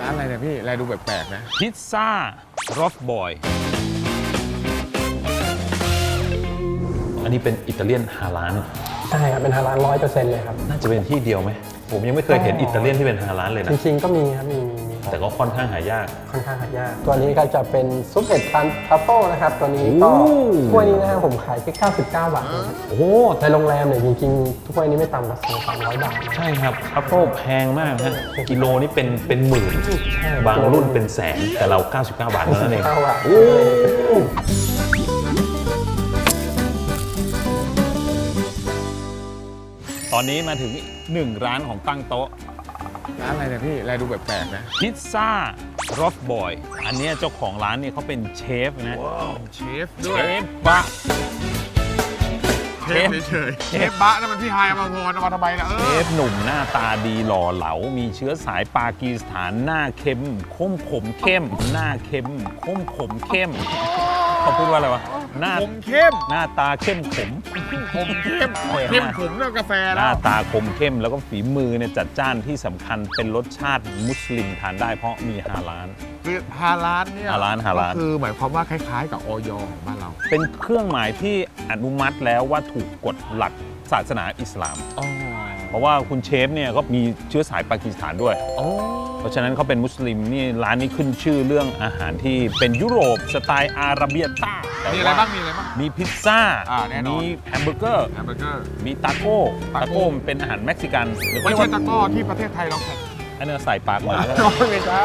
ร้านอะไรเนี่ยพี่อะไรดูแปลกๆนะ พิซซ่ารอฟบอย อันนี้เป็นอิตาเลียนฮาลาน ใช่ครับ เป็นฮาลาลร้อยเปอร์เซ็นต์เลยครับ น่าจะเป็นที่เดียวไหม ผมยังไม่เคยเห็นอิตาเลียนที่เป็นฮาลานเลยจนะ ริงๆก็มีครับมีมีมี แต่ก็ค่อนข้างหายาก ค่อนข้างหายาก ตัวนี้ก็จะเป็นซุปเห็ดทรันทรัฟเฟิลนะครับ ตัวนี้ก็โอ้ ถ้วยนี้นะครับผมขายแค่99 บาทเองครับโอ้โหในโรงแรมเนี่ยจริงๆถ้วยนี้ไม่ต่ำกว่า200 บาทใช่ครับทัฟเฟิลแพงมากฮะกิโลนี่เป็นเป็นหมื่น บางรุ่นเป็นแสน แต่เรา 99 บาทเท่านั้นเอง 99บาท ตอนนี้มาถึงหนึ่งร้านของตั้งโต๊ะ ร้านอะไรเนี่ยพี่อะไรดูแปลกๆนะ พิซซ่ารอฟบอย อันเนี้ยเจ้าของร้านเนี่ยเขาเป็นเชฟนะเชฟเชด้วยฟบะเชฟ เฉยๆเชฟบะนั่นมันพี่ไฮายอมาพรเอามาทำไมนะเอเชอฟหนุ่มหน้าตาดีหล่อเหลา มีเชื้อสายปากีสถานหน้าเข้มข้มขมเข้ม หน้าเข้มข้มขมเข้ม เขาพูดว่าอะไรวะ หน้า ผมเข้มหน้าตาเข้มขม ผมเข้มโอ้ยเข้มขมเรื่องกาแฟหแล้น้าวตาคมเข้มแล้วก็ฝีมือเนี่ยจัดจ้านที่สำคัญเป็นรสชาติมุสลิมทานได้เพราะมีฮาลาลคือฮาลานเนี่ยฮาลาลฮาลาล ก็คือหมายความว่าคล้ายๆ กับออยของบ้านเราเป็นเครื่องหมายที่อนุมัติแล้วว่าถูกกฎหลักศาสนาอิสลาม อ๋อเพราะว่าคุณเชฟเนี่ยก็มีเชื้อสายปากีสถานด้วย อ๋อเพราะฉะนั้นเขาเป็นมุสลิมนี่ร้านนี้ขึ้นชื่อเรื่องอาหารที่เป็นยุโรปสไตล์อาราเบียต้า แต่มีอะไรว่าบ้างมีอะไรบ้าง มีพิซซ่า อ่าแน่นอน มีแฮมเบอร์เกอร์ แฮมเบอร์เกอร์ มีตาโก้ ตาตาโก้ โก้มันเป็นอาหารเม็กซิกันหรือไม่ว่าใช่ตะกร้อที่ประเทศไทยเราแข่งอันนี้ใส่ปากหมาก็ได้ไม่ใช่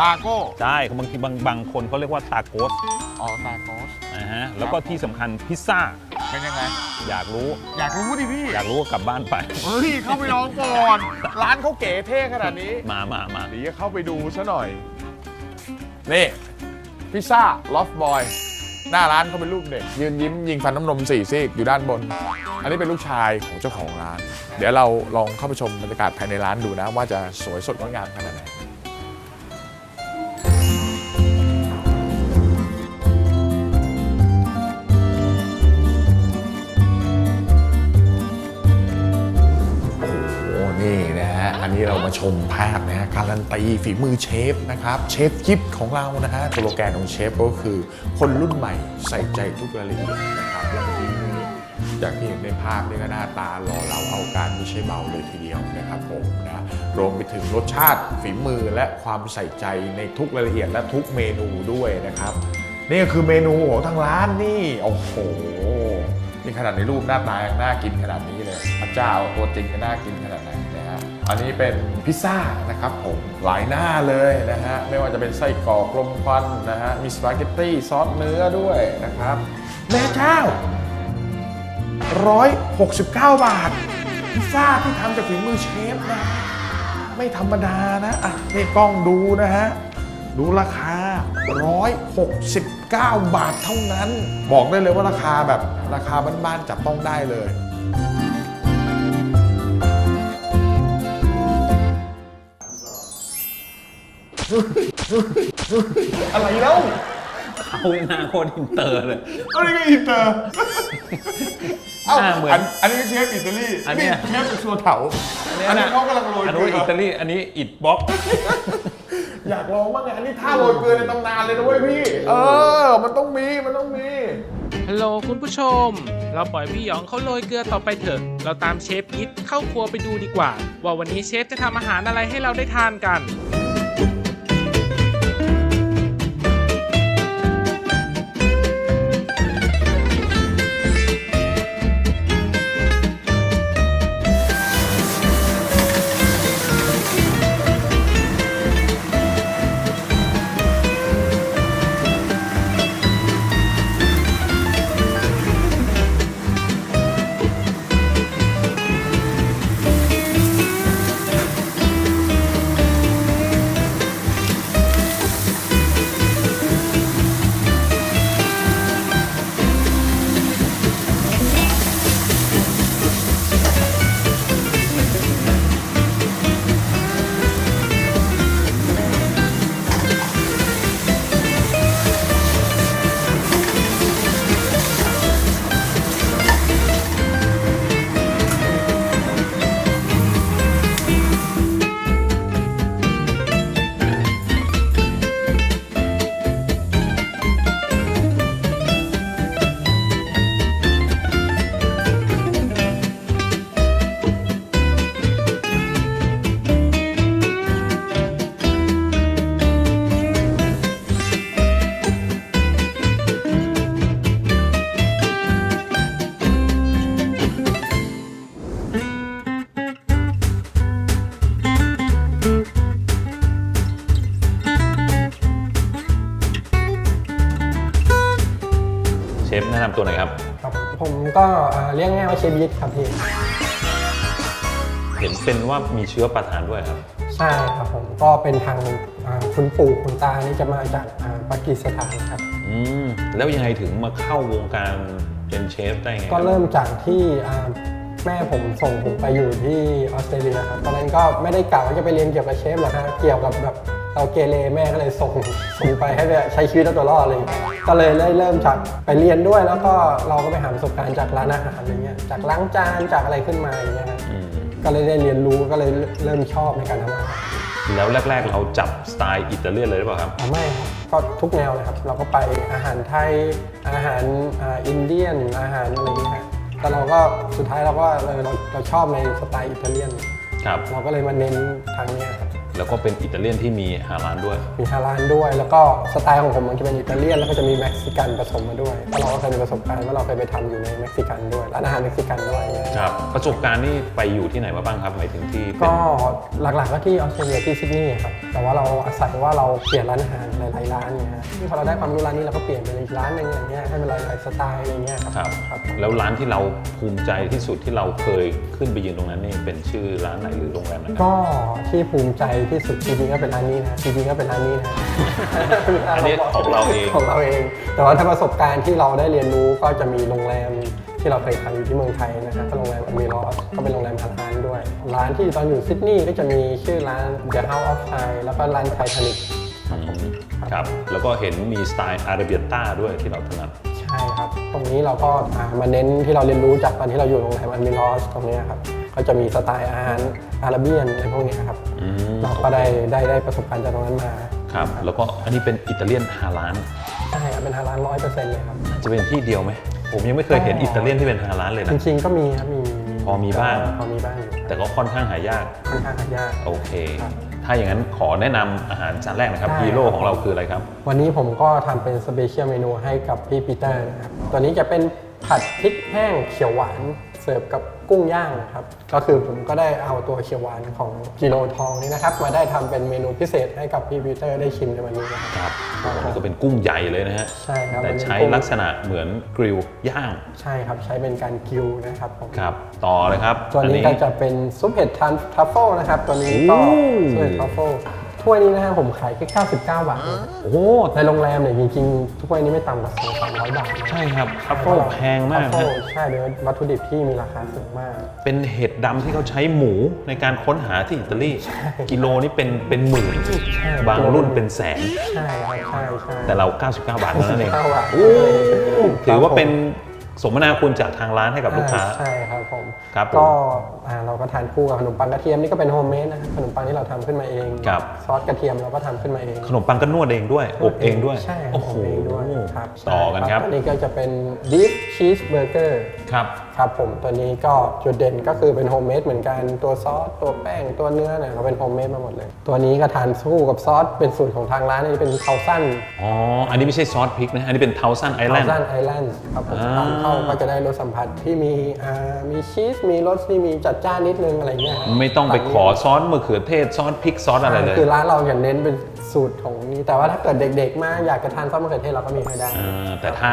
ตาโก้ ใช่บางทีบางบางคนเขาเรียกว่าตาโกสอ๋อ ตาโกสนะฮะ แล้วก็ที่สำคัญพิซซ่า เป็นยังไง อยากรู้ อยากรู้ดิพี่ อยากรู้ก็กลับบ้านไป เฮ้ย เข้าไปลองก่อน ร้านเขาเก๋เท่ขนาดนี้มามามาเดี๋ยวเข้าไปดูซะหน่อย นี่ พิซซ่าลอฟบอย หน้าร้านเขาเป็นลูกเด็ก ยืนยิ้มยิงฟันน้ำนมสี่ซีกอยู่ด้านบน อันนี้เป็นลูกชายของเจ้าของร้าน เดี๋ยวเราลองเข้าไปชมบรรยากาศภายในร้านดูนะ ว่าจะสวยสดงดงามขนาดไหน ชมภาพนะฮะการันตีฝีมือเชฟนะครับเชฟยิปของเรานะฮะสโลแกนของเชฟก็คือ คนรุ่นใหม่ใส่ใจทุกรายละเอียดนะครับและฝีมือจากที่เห็นในภาพนี่ก็หน้าตาหล่อเหลาเอาการไม่ใช่เบาเลยทีเดียวนะครับผมนะรวมไปถึงรสชาติฝีมือและความใส่ใจในทุกรายละเอียดและทุกเมนูด้วยนะครับนี่ก็คือเมนูของทางร้านนี่โอ้โหนี่ขนาดในรูปหน้าตายังน่ากินขนาดนี้เลยพระเจ้าตัวจริงก็น่ากินขนาดไหน อันนี้เป็นพิซซ่านะครับผมหลายหน้าเลยนะฮะไม่ว่าจะเป็นไส้กรอกลมควันนะฮะมีสปาเกตตี้ซอสเนื้อด้วยนะครับแม่เจ้า 169 บาท พิซซ่าที่ทำจากฝีมือเชฟนะ ไม่ธรรมดานะอะนี่กล้องดูนะฮะ ดูราคา 169 บาทเท่านั้น บอกได้เลยว่าราคาแบบราคาบ้านๆจับต้องได้เลย อะไรแล้วเอาหน้าโคตรอินเตอร์เลย อะไรก็อินเตอร์เอ้าหน้าเหมือน อันอันนี้เชฟอิตาลีอันเนี้ยเชฟชัวเถาอันนี้เขากำลังโรยอันเกนู้นลือิอตาลีอันนี้อิดบล็อกอยากลองบ้างไงอันนี้ท่าโรยเกลือในตำนานเลยนะเว้ยพี่ เออ มันต้องมีมันต้องมี ฮัลโหลคุณผู้ชม เราปล่อยพี่หยองเขาโรยเกลือต่อไปเถอะ เราตามเชฟยิทเข้าครัวไปดูดีกว่า ว่าวันนี้เชฟจะทำอาหารอะไรให้เราได้ทานกัน นำตัวหน่อยครับ ครับผมก็อ่าเรียกง่ายว่าเชฟยิทครับพี่ เห็นเป็นว่ามีเชื้อประทานด้วยครับ ใช่ครับผมก็เป็นทางอ่าคุณปู่คุณตานี่จะมาจากอ่าปากีสถานครับ อืม แล้วยังไงถึงมาเข้าวงการเป็นเชฟได้ไงก็เริ่มจากที่อ่าแม่ผมส่งผมไปอยู่ที่ออสเตรเลียครับตอนนั้นก็ไม่ได้กล่าวว่าจะไปเรียนเกี่ยวกับเชฟหรอกฮะเกี่ยวกับแบบ เราเกเรแม่ก็เลยส่งส่งไปให้ไปใช้ชีวิตเอาตัวรอดอะไรอย่างเลย ก็เลยได้เริ่มจากไปเรียนด้วยแล้วก็เราก็ไปหาประสบการณ์จากร้านอาหารอะไรเงี้ยจากล้างจานจากอะไรขึ้นมาอย่างเงี้ยครับอืมก็เลยได้เรียนรู้ก็เลยเริ่มชอบในการทำอาหารแล้วแรก ๆ เราจับสไตล์อิตาเลียนเลยหรือเปล่าครับอ๋อไม่ครับก็ทุกแนวเลยครับ เราก็ไปอาหารไทยอาหารอ่าอินเดียนอาหารอะไรอย่างเงี้ยฮะแต่เราก็สุดท้ายเราก็เออเราเราชอบในสไตล์อิตาเลียนครับเราก็เลยมาเน้นทางเนี้ยครับ แล้วก็เป็นอิตาเลียนที่มีฮาลานด้วย มีฮาลานด้วย แล้วก็สไตล์ของผมมันจะเป็นอิตาเลียน แล้วก็จะมีเม็กซิกันผสมมาด้วยเพราะเราก็เคยมีประสบการณ์ว่าเราเคยไปทำอยู่ในเม็กซิกันด้วยร้านอาหารเม็กซิกันด้วยอย่างเงี้ยครับ ประสบการณ์นี่ไปอยู่ที่ไหนมาบ้างครับหมายถึงที่เป็นก็หลักๆก็ที่ออสเตรเลียที่ซิดนีย์ครับแต่ว่าเราอาศัยว่าเราเปลี่ยนร้านอาหารหลายๆร้านเนี่ยฮะที่พอเราได้ความรู้ร้านนี้เราก็เปลี่ยนไปอีกร้านหนึ่งอย่างเงี้ยให้มันหลายๆสไตล์อะไรเงี้ยครับครับครับ แล้วร้านที่เราภูมิใจที่สุดที่เราเคยขึ้นไปยืนตรงนั้นนี่เป็นชื่อร้านไหนหรือโรงแรมไหนครับ ก็ที่ภูมิใจที่สุดจริงๆก็เป็นร้านนี้นะจริงๆก็เป็นร้านนี้นะอันนี้ของเราเอง ของเราเอง แต่ว่าถ้าประสบการณ์ที่เราได้เรียนรู้ก็จะมีโรงแรมที่เราเคยทำอยู่ที่เมืองไทยนะครับก็โรงแรมอเมรอสก็เป็นโรงแรมฮาลานด้วย ร้านที่ตอนอยู่ซิดนีย์ก็จะมีชื่อร้าน The House of Thai แล้วก็ร้านไททานิกอืมครับ แล้วก็เห็นมีสไตล์อาราเบียต้าด้วยที่เราถนัดใช่ครับ ตรงนี้เราก็อ่ามาเน้นที่เราเรียนรู้จากตอนที่เราอยู่โรงแรมอเมรอสตรงเนี้ยครับ ก็จะมีสไตล์อาหารอาราเบียนอะไรพวกเนี้ยครับอืมเราก็ได้ได้ได้ประสบการณ์จากตรงนั้นมาครับ แล้วก็อันนี้เป็นอิตาเลียนฮาลานใช่ครับเป็นฮาลานร้อยเปอร์เซ็นต์เลยครับ จะเป็นที่เดียวไหม ผมยังไม่เคยเห็นอิตาเลียนที่เป็นฮาลานเลยจนะ ริงๆก็มีครับมีพอมีบ้าง พอมีบ้างอยู่แต่ก็ค่อนข้างหายาก ค่อนข้างหายาก โอเค ครับถ้าอย่างนั้นขอแนะนำอาหารจานแรกนะครับได้ ฮีโร่ของเราคืออะไรครับ วันนี้ผมก็ทำเป็นสเปเชียลเมนูให้กับพี่ปีเตอร์นะครับ ตัวนี้จะเป็นผัดพริกแห้งเขียวหวาน เสิร์ฟกับกุ้งย่างครับ ก็คือผมก็ได้เอาตัวเขียวหวานของกิโลทองนี้นะครับ มาได้ทำเป็นเมนูพิเศษให้กับพี่ปีเตอร์ได้ชิมในวันนี้นะครับครับอันนี้ก็เป็นกุ้งใหญ่เลยนะฮะใช่ครับแต่มันเป็นใช้กุ้งลักษณะเหมือนกริลย่าง ใช่ครับใช้เป็นการกิวนะครับผมครับต่อเลยครับ ตัวอันี้ก็จะเป็นซุปเห็ดทันทัฟเฟิลนะครับ ตัวนี้ก็โอ้ซุปเห็ดทัฟเฟิล ถ้วยนี้นะครับผมขายแค่99 บาทเองโอ้โหในโรงแรมเนี่ยจริงๆถ้วยนี้ไม่ต่ำกว่า200 บาทนะใช่ครับทัฟเฟิลแพงมากทัฟเฟินะลใช่เดี๋ยววัตถุดิบที่มีราคาสูงมาก เป็นเห็ดดำที่เขาใช้หมูในการค้นหาที่อิตาลีกิโลนี่เป็นเป็นหมื่นบางรุ่นเป็นแสน ใช่ครับใช่ใช่แต่เรา 99 บาทเท่านั้นเอง99บาท โอ้ถือว่าเป็น สมนาคุณจากทางร้านให้กับลูกค้า ใช่ครับผมครับผมก็อ่าเราก็ทานคู่กับขนมปังกระเทียมนี่ก็เป็นโฮมเมดนะครับขนมปังที่เราทำขึ้นมาเองครับซอสกระเทียมเราก็ทำขึ้นมาเอง ขนมปังก็นวดเองด้วย อบเองด้วยใช่ครับโอ้โหอบเองด้วยครับต่อกันครับอันนี้ก็จะเป็นบีฟชีสเบอร์เกอร์ครับ ครับผมตัวนี้ก็จุดเด่นก็คือเป็นโฮมเมดเหมือนกันตัวซอสตัวแป้งตัวเนื้อเนี่ยเราเป็นโฮมเมดมาหมดเลย ตัวนี้ก็ทานสู้กับซอสเป็นสูตรของทางร้านนี่เป็นเทาสั้นอ๋อ อันนี้ไม่ใช่ซอสพริกนะ อันนี้เป็นเทาซันไอแลเทานด์ สั้นไอแลนด์ครับผมอ่า ทานเข้าก็จะได้รสสัมผัสที่มีอ่ามีชีสมีรสที่มีจัดจ้านนิดนึงอะไรเงี้ยไม่ต้องไปขอซอสมะเขือเทศซอสพริกซอสอะไรเลยคือร้านเราจะเน้นเป็นสูตรของนี้ แต่ว่าถ้าเกิดเด็กๆ มาอยากจะทานซอสมะเขือเทศเราก็มีให้ได้อ่าแต่ถ้า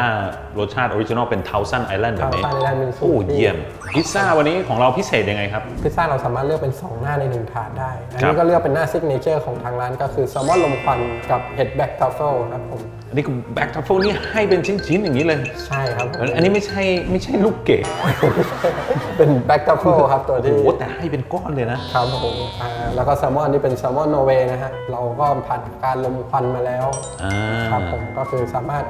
รสชาติออริจินอลเป็นเทาซันไอแลนด์แบบนี้ Thousand Island เป็นสูตรโอ้ที่เยี่ยม พิซซ่าวันนี้ของเราพิเศษยังไงครับ พิซซ่าเราสามารถเลือกเป็น 2 หน้าใน 1 ถาดได้ อันครันี้บก็เลือกเป็นหน้าซิกเนเจอร์ของทางร้านก็คือแซลมอนลมควันกับเห็ดแบ็กทัฟเฟิลครับผม อันนี้คือแบ็กทัฟเฟิลนี่ให้เป็นชิ้นๆอย่างนี้เลย ใช่ครับผมอันนี้ไม่ใช่ไม่ใช่ลูกเกดเป็นแบ็กทัฟเฟิลครับตัวโอ้ที่โหแต่ให้เป็นก้อนเลยนะครับผมอ่าแล้วก็แซลมอนนี่เป็นแซลมอนโนเวย์นะฮะเราก็ผ่านการลมควันมาแล้วอ่าครับผมก็คือสามารถ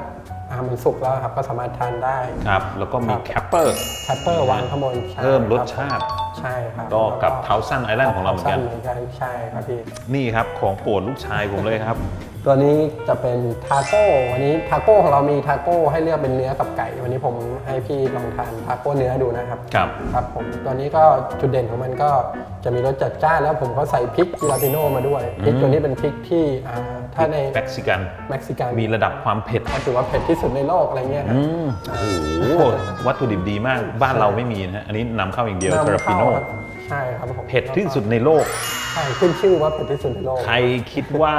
อ่ามันสุกแล้วครับก็สามารถทานได้ ครับแล้วก็มีแคปเปอร์แคปเปอร์วางข้างบนใช่เพิ่มรสคบชาติ ใช่ครับก็กับเทาซันไอแลนด์ของเราเหมือนกันเหมือนกันใช่ครับพี่ นี่ครับของโปรดลูกชายผมเลยครับ ตัวนี้จะเป็นทาโก้วันนี้ทาโก้ของเรามีทาโก้ให้เลือกเป็นเนื้อกับไก่ วันนี้ผมให้พี่ลองทานทาโก้เนื้อดูนะครับครับครับผมตัวนี้ก็จุดเด่นของมันก็จะมีรสจัดจ้านแล้วผมก็ใส่พริกจิราปิโนมาด้วยพริกตัวนี้เป็นพริกที่อ่าถ้าในเม็กซิกันเม็กซิกันมีระดับความเผ็ดก็ถือว่าเผ็ดที่สุดในโลกอะไรเงี้ยครับอืมโอ้โหวัตถุดิบดีมากบ้านเราไม่มีนะฮะอันนี้นำเข้าอย่างเดียวนำเทราปิโนเข้าครับ ใช่ครับผมเผ็ดที่สุดในโลก ใช่ขึ้นชื่อว่าเผ็ดที่สุดในโลก ใครคิดว่า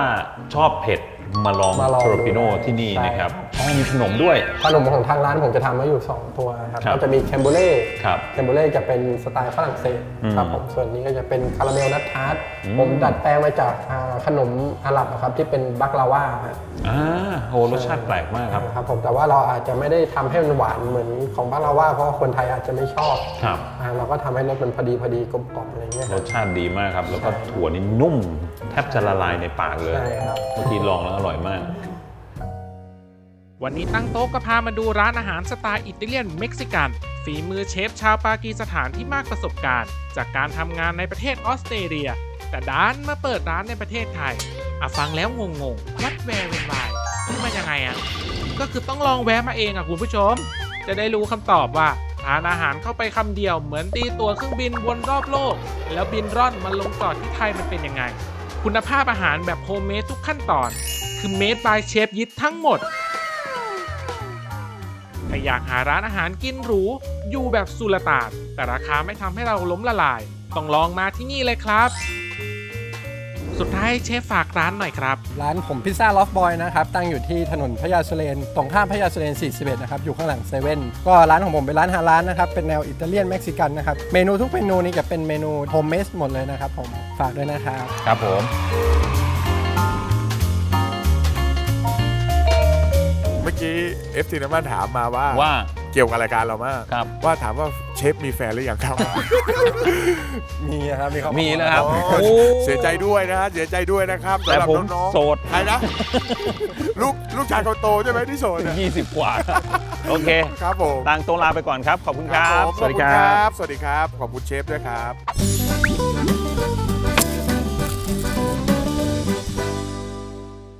ชอบเผ็ดมาลองมาลองเทราปิโนดูที่นี่ใช่นะครับครับอ๋อมีขนมด้วย ขนมของทางร้านผมจะทำไว้อยู่ 2 ตัวครับครับก็จะมีแคมโบเล่ครับแคมโบเล่จะเป็นสไตล์ฝรั่งเศสอืมครับผมส่วนนี้ก็จะเป็นคาราเมลนัททาร์ตอืม ผมดัดแปลงมาจากอ่าขนมอาหรับอะครับที่เป็นบักลาว่าครับอ่าโหรสชาติแปลกมากครับ ครับผมแต่ว่าเราอาจจะไม่ได้ทำให้มันหวานเหมือนของบักลาว่าเพราะว่าคนไทยอาจจะไม่ชอบครับ อ่าเราก็ทำให้รสมันพอดีพอดีกลมกล่อมอะไรเงี้ยครรับ สชาติดีมากครับ แล้วก็ถั่วนี่นุ่ม แทบจะละลายในปากเลย ใช่ครับ เมื่อกี้ลองแล้วอร่อยมาก วันนี้ตั้งโต๊ะก็พามาดูร้านอาหารสไตล์อิตาเลียนเม็กซิกัน ฝีมือเชฟชาวปากีสถานที่มากประสบการณ์ จากการทำงานในประเทศออสเตรเลีย แต่ด้านมาเปิดร้านในประเทศไทยอะฟังแล้วงงงวัดแวร์เวนไวนี่มันยังไงอะ ก็คือต้องลองแวะมาเองอะคุณผู้ชม จะได้รู้คำตอบว่าทานอาหารเข้าไปคำเดียวเหมือนตีตัวเครื่องบินวนรอบโลก แล้วบินร่อนมาลงจอดที่ไทยมันเป็นยังไง คุณภาพอาหารแบบโฮมเมดทุกขั้นตอน คือเมดบายเชฟยิททั้งหมด ถ้าอยากหาร้านอาหารกินหรู อยู่แบบสุลต่านแต่ราคาไม่ทำให้เราล้มละลาย ต้องลองมาที่นี่เลยครับ สุดท้ายเชฟฝากร้านหน่อยครับ ร้านผมพิซซ่าลอฟบอยนะครับ ตั้งอยู่ที่ถนนพญาสุเรนตรงข้ามพญาสุเรน 41 นะครับ อยู่ข้างหลังเซเว่นก็ร้านของผมเป็นร้านฮาลานนะครับ เป็นแนวอิตาเลียนเม็กซิกันนะครับ เมนูทุกเมนูนี้จะเป็นเมนูโฮมเมดหมดเลยนะครับผมฝากด้วยนะครับ ครับผม กี้เอฟซีน้ำมันถามมาว่าว่าเกี่ยวกับรายการเรามากครับว่าถามว่าเชฟมีแฟนหรือยังครับ มีครับ มีครับมีแล้วครับโอ้โอ้เสียใจด้วยนะฮะเสียใจด้วยนะครับแต่สำหรับผมน้องๆโสดใครนะลูกลูกชายคนโตใช่ไหมที่โสดเนี่ย20กว่า โอเคครับผมต่างโตวลาไปก่อนครับ ขอบคุณครับผมสวัสดีขอบคณรับ สวัสดีครับ ขอบคุณเชฟด้วยครับค